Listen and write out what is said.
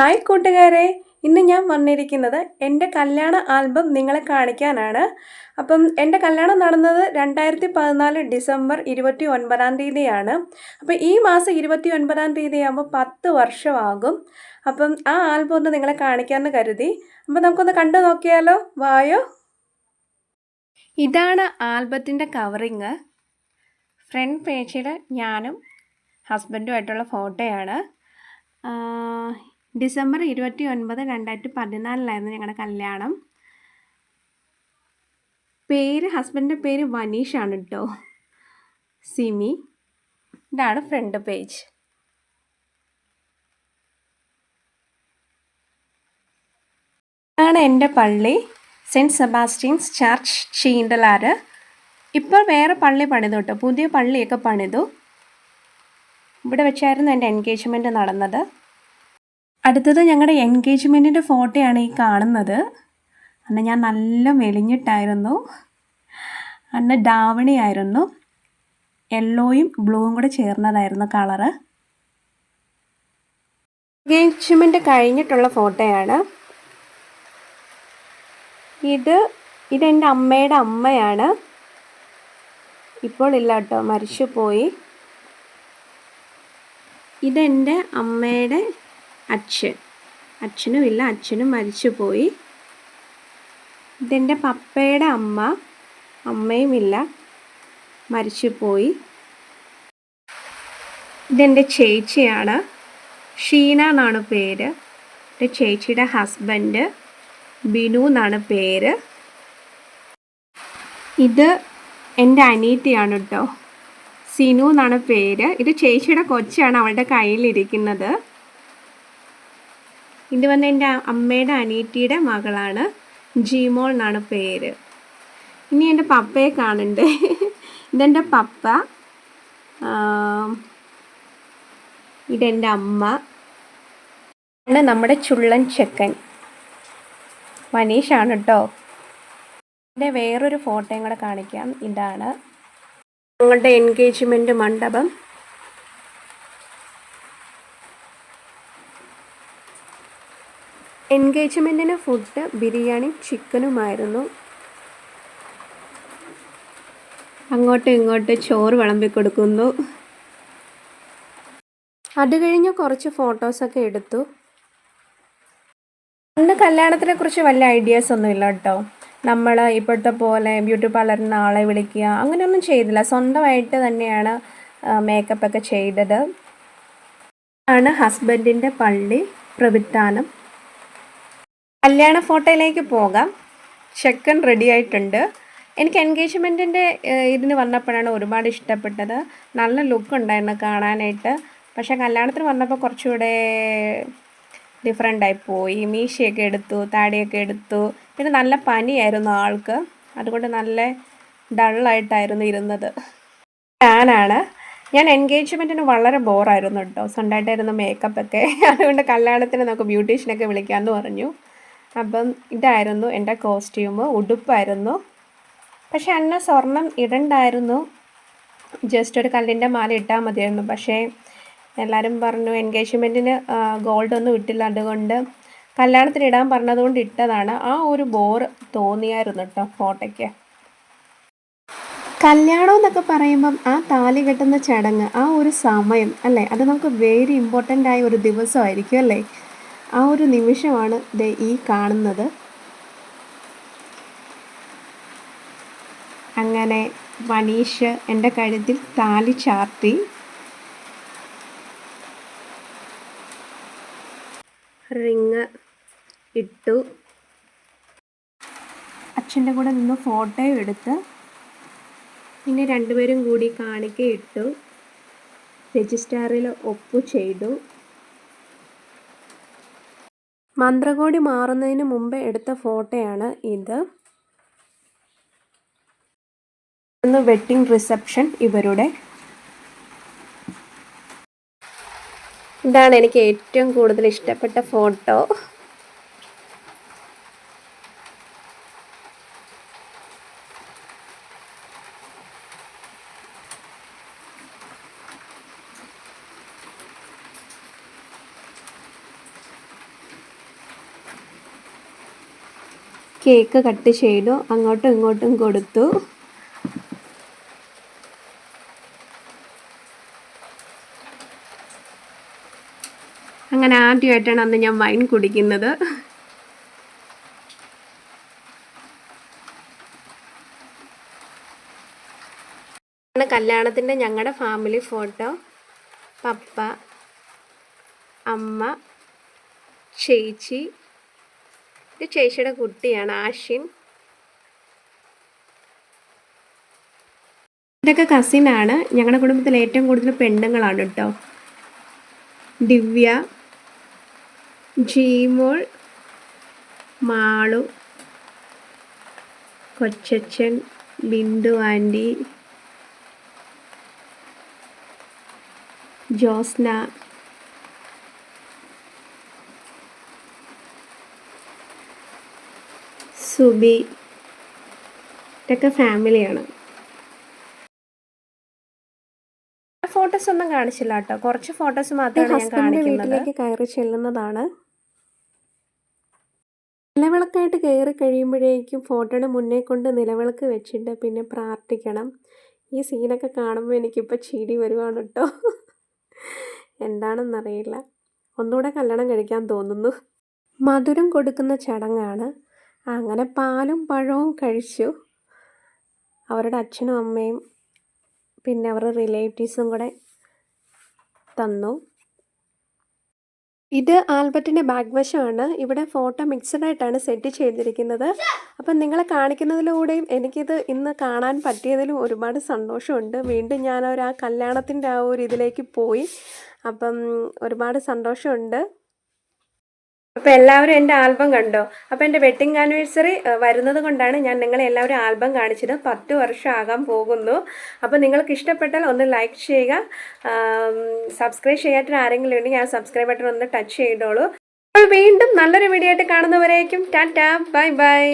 Hi കൂട്ടുകാരെ ഇന്ന് ഞാൻ വന്നിരിക്കുന്നത് എന്റെ കല്യാണ ആൽബം നിങ്ങളെ കാണിക്കാനാണ്. അപ്പം എന്റെ കല്യാണം നടന്നത് രണ്ടായിരത്തി പതിനാല് ഡിസംബർ ഇരുപത്തി ഒൻപതാം തീയതിയാണ്. അപ്പം ഈ മാസം ഇരുപത്തി ഒൻപതാം തീയതി ആകുമ്പോൾ പത്ത് വർഷമാകും. അപ്പം ആ ആൽബം ഒന്ന് നിങ്ങളെ കാണിക്കാമെന്ന് കരുതി. അപ്പം നമുക്കൊന്ന് കണ്ടു നോക്കിയാലോ? വായോ? ഇതാണ് ആൽബത്തിന്റെ കവറിങ്. ഫ്രണ്ട് പേജിൽ ഞാനും ഹസ്ബൻഡുമായിട്ടുള്ള ഫോട്ടോയാണ്. ഡിസംബർ ഇരുപത്തി ഒൻപത് രണ്ടായിരത്തി പതിനാലിലായിരുന്നു ഞങ്ങളുടെ കല്യാണം. പേര് ഹസ്ബൻഡിന്റെ പേര് വനീഷാണ് കേട്ടോ സിമി. ഇതാണ് ഫ്രണ്ട് പേജ്. ഇതാണ് എന്റെ പള്ളി സെന്റ് സെബാസ്റ്റ്യൻസ് ചർച്ച് ചീണ്ടലാറ് ഇപ്പോൾ വേറെ പള്ളി പണിതു കേട്ടോ പുതിയ പള്ളിയൊക്കെ പണിതു. ഇവിടെ വെച്ചായിരുന്നു എന്റെ എൻഗേജ്മെന്റ് നടന്നത്. അടുത്തത് ഞങ്ങളുടെ എൻഗേജ്മെന്റിന്റെ ഫോട്ടോയാണ് ഈ കാണുന്നത്. അന്ന് ഞാൻ നല്ല മെലിഞ്ഞിട്ടായിരുന്നു. അന്ന് ഡാവണിയായിരുന്നു യെല്ലോയും ബ്ലൂവും കൂടെ ചേർന്നതായിരുന്നു കളറ്. എൻഗേജ്മെന്റ് കഴിഞ്ഞിട്ടുള്ള ഫോട്ടോയാണ്. ഇത് ഇതെന്റെ അമ്മയുടെ അമ്മയാണ്. ഇപ്പോൾ ഇല്ല കേട്ടോ മരിച്ചു പോയി ഇതെന്റെ അമ്മയുടെ അച്ഛൻ. അച്ഛനും ഇല്ല അച്ഛനും മരിച്ചു പോയി ഇതെന്റെ പപ്പയുടെ അമ്മ അമ്മയും ഇല്ല മരിച്ചു പോയി ഇതെന്റെ ചേച്ചിയാണ് ഷീന എന്നാണ് പേര്. എന്റെ ചേച്ചിയുടെ ഹസ്ബൻഡ് ബിനു എന്നാണ് പേര്. ഇത് എന്റെ അനീത്തിയാണ് കേട്ടോ. സിനു എന്നാണ് പേര്. ഇത് ചേച്ചിയുടെ കൊച്ചാണ് അവളുടെ കയ്യിലിരിക്കുന്നത്. ഇത് വന്ന് എന്റെ അമ്മയുടെ അനീറ്റിയുടെ മകളാണ് ജീമോൾ എന്നാണ് പേര്. ഇനി എന്റെ പപ്പയെ കാണണ്ടേ? ഇതെന്റെ പപ്പ. ഇതെന്റെ അമ്മ. ആണ് നമ്മുടെ ചുള്ളൻ ചെക്കൻ. മനീഷാണ് കേട്ടോ എന്റെ വേറൊരു ഫോട്ടോയും കൂടെ കാണിക്കാം. ഇതാണ് ഞങ്ങളുടെ എൻഗേജ്മെന്റ് മണ്ഡപം. എൻഗേജ്മെന്റിന് ഫുഡ് ബിരിയാണി ചിക്കനുമായിരുന്നു. അങ്ങോട്ടും ഇങ്ങോട്ട് ചോറ് വിളമ്പി കൊടുക്കുന്നു. അത് കഴിഞ്ഞ് കുറച്ച് ഫോട്ടോസൊക്കെ എടുത്തു. അന്ന് കല്യാണത്തിനെ കുറിച്ച് വലിയ ഐഡിയാസ് ഒന്നും ഇല്ല കേട്ടോ. നമ്മൾ ഇപ്പോഴത്തെ പോലെ ബ്യൂട്ടി പാർലറിന് ആളെ വിളിക്കുക അങ്ങനെയൊന്നും ചെയ്തില്ല. സ്വന്തമായിട്ട് തന്നെയാണ് മേക്കപ്പ് ഒക്കെ ചെയ്തത്. ആണ് ഹസ്ബൻഡിന്റെ പള്ളി പ്രവിത്താനം. കല്യാണ ഫോട്ടോയിലേക്ക് പോകാം. ചെക്കൻ റെഡി ആയിട്ടുണ്ട്. എനിക്ക് എൻഗേജ്മെന്റിന്റെ ഇതിന് വന്നപ്പോഴാണ് ഒരുപാട് ഇഷ്ടപ്പെട്ടത്. നല്ല ലുക്ക് ഉണ്ടായിരുന്നു കാണാനായിട്ട്. പക്ഷേ കല്യാണത്തിന് വന്നപ്പോൾ കുറച്ചുകൂടെ ഡിഫറെന്റ് ആയി പോയി. മീശയൊക്കെ എടുത്തു താടിയൊക്കെ എടുത്തു. പിന്നെ നല്ല പനിയായിരുന്നു ആൾക്ക്. അതുകൊണ്ട് നല്ല ഡള്ളായിട്ടായിരുന്നു ഇരുന്നത്. ഞാനാണ്. ഞാൻ എൻഗേജ്മെന്റിന് വളരെ ബോറായിരുന്നു കേട്ടോ. സ്വന്തമായിട്ടായിരുന്നു മേക്കപ്പൊക്കെ അതുകൊണ്ട് കല്യാണത്തിന് നമുക്ക് ബ്യൂട്ടീഷ്യനൊക്കെ വിളിക്കാമെന്ന് പറഞ്ഞു. അപ്പം ഇതായിരുന്നു എന്റെ കോസ്റ്റ്യൂം ഉടുപ്പായിരുന്നു. പക്ഷേ അന്ന സ്വർണം ഇടണ്ടായിരുന്നു. ജസ്റ്റ് ഒരു കല്ലിന്റെ മാല ഇട്ടാൽ മതിയായിരുന്നു. പക്ഷേ എല്ലാവരും പറഞ്ഞു എൻഗേജ്മെന്റിന് ഗോൾഡ് ഒന്നും ഇട്ടില്ല. അതുകൊണ്ട് കല്യാണത്തിന് ഇടാൻ പറഞ്ഞതുകൊണ്ട് ഇട്ടതാണ്. ആ ഒരു ബോർ തോന്നിയായിരുന്നു കേട്ടോ ഫോട്ടോയ്ക്ക്. കല്യാണം എന്നൊക്കെ പറയുമ്പം ആ താലി കെട്ടുന്ന ചടങ്ങ് ആ ഒരു സമയം അല്ലേ? അത് നമുക്ക് വെരി ഇമ്പോർട്ടന്റ് ആയ ഒരു ദിവസമായിരിക്കും അല്ലേ? ആ ഒരു നിമിഷമാണ് ദേ ഈ കാണുന്നത്. അങ്ങനെ മനീഷ് എന്റെ കഴുത്തിൽ താലി ചാർത്തി. റിങ് ഇട്ടു. അച്ഛന്റെ കൂടെ നിന്ന് ഫോട്ടോ എടുത്ത് പിന്നെ രണ്ടുപേരും കൂടി കാണിക്ക ഇട്ടു രജിസ്റ്റാറിൽ ഒപ്പു ചെയ്തു. മന്ത്രകോടി മാറുന്നതിന് മുമ്പ് എടുത്ത ഫോട്ടോയാണ് ഇത്. വെഡിങ് റിസപ്ഷൻ ഇവരുടെ. ഇതാണ് എനിക്ക് ഏറ്റവും കൂടുതൽ ഇഷ്ടപ്പെട്ട ഫോട്ടോ. കേക്ക് കട്ട് ചെയ്തു അങ്ങോട്ടും ഇങ്ങോട്ടും കൊടുത്തു. അങ്ങനെ ആദ്യമായിട്ടാണ് അന്ന് ഞാൻ വൈൻ കുടിക്കുന്നത്. കല്യാണത്തിന്റെ ഞങ്ങളുടെ ഫാമിലി ഫോട്ടോ പപ്പ അമ്മ ചേച്ചി ഇത് ചേച്ചിയുടെ കുട്ടിയാണ് ആഷിൻ. ഇതൊക്കെ കസിനാണ് ഞങ്ങളുടെ കുടുംബത്തിൽ ഏറ്റവും കൂടുതൽ പെണ്ണുങ്ങളാണ് കേട്ടോ ദിവ്യ ജീമോൾ മാളു കൊച്ചച്ഛൻ ബിന്ദു ആന്റി ജോസ്ന സുബി. ഇതൊക്കെ ഫാമിലിയാണ് ഫോട്ടോസ് ഒന്നും കാണിച്ചില്ല കേട്ടോ. കുറച്ച് ഫോട്ടോസ് മാത്രമാണ് ഞാൻ കാണിക്കുന്നത്. കയറി ചെല്ലുന്നതാണ്. നിലവിളക്കായിട്ട് കയറി കഴിയുമ്പോഴേക്കും ഫോട്ടോയുടെ മുന്നേ കൊണ്ട് നിലവിളക്ക് വെച്ചിട്ട് പിന്നെ പ്രാർത്ഥിക്കണം. ഈ സീനൊക്കെ കാണുമ്പോൾ എനിക്കിപ്പോൾ ചിരി വരുവാണ് കേട്ടോ. എന്താണെന്നറിയില്ല. ഒന്നുകൂടെ കല്യാണം കഴിക്കാൻ തോന്നുന്നു. മധുരം കൊടുക്കുന്ന ചടങ്ങാണ്. അങ്ങനെ പാലും പഴവും കഴിച്ചു. അവരുടെ അച്ഛനും അമ്മയും പിന്നെ അവരുടെ റിലേറ്റീവ്സും കൂടെ തന്നു. ഇത് ആൽബർട്ടിന്റെ ബാക്ക് വശമാണ് ഇവിടെ ഫോട്ടോ മിക്സഡ് ആയിട്ടാണ് സെറ്റ് ചെയ്തിരിക്കുന്നത്. അപ്പം നിങ്ങളെ കാണിക്കുന്നതിലൂടെയും എനിക്കിത് ഇന്ന് കാണാൻ പറ്റിയതിലും ഒരുപാട് സന്തോഷമുണ്ട്. വീണ്ടും ഞാൻ ആ കല്യാണത്തിന്റെ ആ ഒരു ഇതിലേക്ക് പോയി. അപ്പം ഒരുപാട് സന്തോഷമുണ്ട്. അപ്പോൾ എല്ലാവരും എന്റെ ആൽബം കണ്ടോ? അപ്പോൾ എന്റെ വെഡിങ് ആനിവേഴ്സറി വരുന്നത് കൊണ്ടാണ് ഞാൻ നിങ്ങളെ എല്ലാവരും ആൽബം കാണിച്ചത്. പത്ത് വർഷം ആകാൻ പോകുന്നു. അപ്പോൾ നിങ്ങൾക്ക് ഇഷ്ടപ്പെട്ടാൽ ഒന്ന് ലൈക്ക് ചെയ്യുക. സബ്സ്ക്രൈബ് ചെയ്യാത്ത ആരെങ്കിലും ഉണ്ടെങ്കിൽ ആ സബ്സ്ക്രൈബ് ബട്ടൺ ഒന്ന് ടച്ച് ചെയ്തോളൂ. അപ്പോൾ വീണ്ടും നല്ലൊരു വീഡിയോ ആയിട്ട് കാണുന്നവരേക്കും ടാറ്റാ. Bye bye.